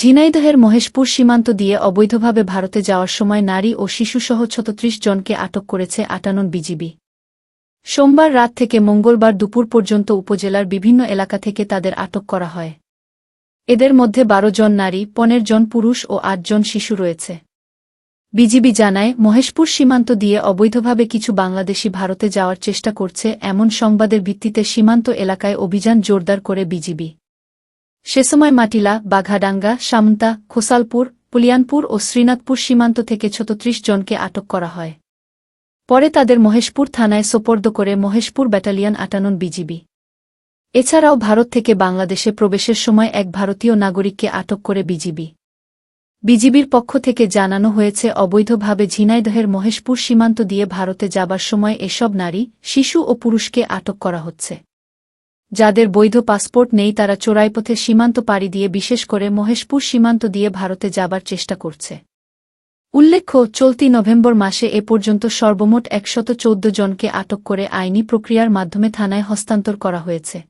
ঝিনাইদহের মহেশপুর সীমান্ত দিয়ে অবৈধভাবে ভারতে যাওয়ার সময় নারী ও শিশুসহ ছত্রিশ জনকে আটক করেছে আটানন বিজিবি। সোমবার রাত থেকে মঙ্গলবার দুপুর পর্যন্ত উপজেলার বিভিন্ন এলাকা থেকে তাদের আটক করা হয়। এদের মধ্যে বারো জন নারী, পনেরো জন পুরুষ ও আট জন শিশু রয়েছে। বিজিবি জানায়, মহেশপুর সীমান্ত দিয়ে অবৈধভাবে কিছু বাংলাদেশি ভারতে যাওয়ার চেষ্টা করছে এমন সংবাদের ভিত্তিতে সীমান্ত এলাকায় অভিযান জোরদার করে বিজিবি। সে সময় মাটিলা, বাঘাডাঙ্গা সামন্তা খোসালপুর, পুলিয়ানপুর ও শ্রীনাথপুর সীমান্ত থেকে ছত্রিশ জনকে আটক করা হয়। পরে তাদের মহেশপুর থানায় সোপর্দ করে মহেশপুর ব্যাটালিয়ন আটানন বিজিবি। এছাড়াও ভারত থেকে বাংলাদেশে প্রবেশের সময় এক ভারতীয় নাগরিককে আটক করে বিজিবি। বিজিবির পক্ষ থেকে জানানো হয়েছে, অবৈধভাবে ঝিনাইদহের মহেশপুর সীমান্ত দিয়ে ভারতে যাবার সময় এসব নারী, শিশু ও পুরুষকে আটক করা হচ্ছে। যাদের বৈধ পাসপোর্ট নেই তারা চোরাইপথে সীমান্ত পাড়ি দিয়ে বিশেষ করে মহেশপুর সীমান্ত দিয়ে ভারতে যাবার চেষ্টা করছে। উল্লেখ্য, চলতি নভেম্বর মাসে এ পর্যন্ত সর্বমোট একশত জনকে আটক করে আইনি প্রক্রিয়ার মাধ্যমে থানায় হস্তান্তর করা হয়েছে।